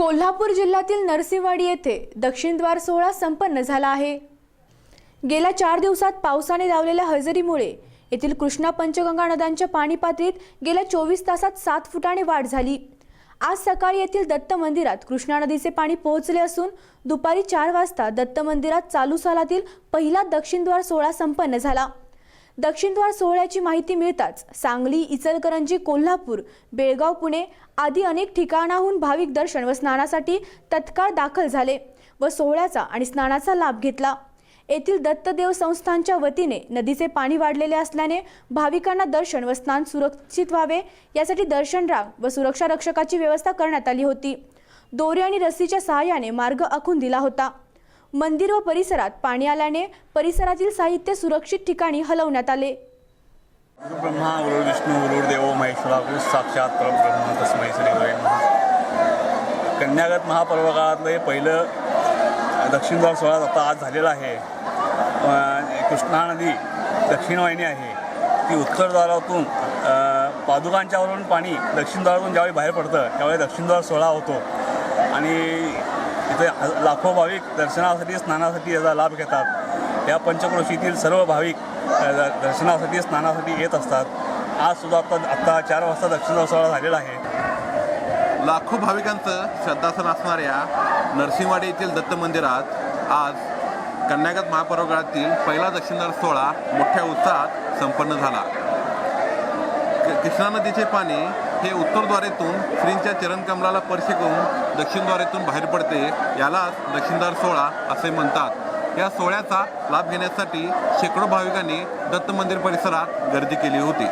कोल्हापूर जिल्ह्यातील नरसिंहवाडी येथे दक्षिण द्वार सोहळा संपन्न झाला आहे. गेल्या चार दिवसात पावसाने लावलेल्या हजेरीमुळे येथील कृष्णा पंचगंगा नद्यांच्या पाणी पातळीत गेल्या चोवीस तासात सात फुटाने वाढ झाली. आज सकाळी येथील दत्त मंदिरात कृष्णा नदीचे पाणी पोहोचले असून दुपारी चार वाजता दत्त मंदिरात चालू सालातील पहिला दक्षिणद्वार सोहळा संपन्न झाला. दक्षिणद्वार सोहळ्याची माहिती मिळताच सांगली इचलकरंजी कोल्हापूर बेळगाव पुणे आदी अनेक ठिकाणाहून भाविक दर्शन व स्नानासाठी तत्काळ दाखल झाले व सोहळ्याचा आणि स्नानाचा लाभ घेतला. येथील दत्तदेव संस्थांच्या वतीने नदीचे पाणी वाढलेले असल्याने भाविकांना दर्शन व स्नान सुरक्षित व्हावे यासाठी दर्शन राग व सुरक्षा रक्षकाची व्यवस्था करण्यात आली होती. दोरी आणि रस्सीच्या सहाय्याने मार्ग आखून दिला होता. मंदिर व परिसरात पाणी आल्याने परिसरातील साहित्य सुरक्षित ठिकाणी हलवण्यात आले. ब्रह्मा गुरु विष्णू गुरुर्देव महेश्वरा गुरु साक्षात परब्रह्म तस्मै श्री गुरुवे नमः. कन्यागत महापर्व काळातलं हे पहिलं दक्षिणद्वार सोहळा आता आज झालेला आहे. कृष्णा नदी दक्षिण वाहिनी आहे. ती उत्तरद्वारातून पादुकांच्यावरून पाणी दक्षिणद्वारातून ज्यावेळी बाहेर पडतं त्यावेळी दक्षिणद्वार सोहळा होतो. आणि इथे लाखो भाविक दर्शनासाठी स्नानासाठी याचा लाभ घेतात. या पंचक्रोशीतील सर्व भाविक दर्शनासाठी स्नानासाठी येत असतात. आज सुद्धा आता आत्ता चार वाजता दक्षिण सोहळा झालेला आहे. लाखो भाविकांचं श्रद्धासन असणाऱ्या नरसिंहवाडी येथील दत्त मंदिरात आज कन्यागत महापर्वकाळातील पहिला दक्षिणदार सोहळा मोठ्या उत्साहात संपन्न झाला. कृष्णा नदीचे पाणी हे उत्तरद्वारेतून श्रींच्या चरणकमलाला स्पर्श करून दक्षिणद्वारेतून बाहेर पडते यालाच दक्षिणदार सोहळा असे म्हणतात. या सोहळ्याचा लाभ घेण्यासाठी शेकडो भाविकांनी दत्त मंदिर परिसरात गर्दी केली होती.